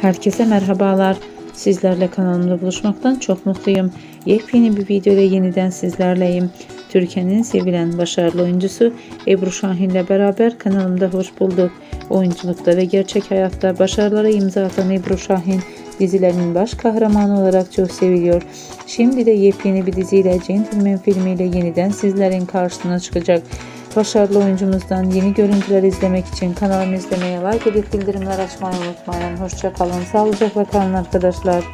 Herkese merhabalar. Sizlerle kanalımda buluşmaktan çok mutluyum. Yepyeni bir videoda yeniden sizlerleyim. Türkiye'nin sevilen başarılı oyuncusu Ebru Şahin ile beraber kanalımda hoş bulduk. Oyunculukta ve gerçek hayatta başarılara imza atan Ebru Şahin dizilerinin baş kahramanı olarak çok seviliyor. Şimdi de yepyeni bir diziyle Gentleman filmiyle yeniden sizlerin karşısına çıkacak. Başarılı oyuncumuzdan yeni görüntüler izlemek için kanalımı izlemeye, like edip bildirimler açmayı unutmayın. Hoşçakalın, sağlıcakla kalın arkadaşlar.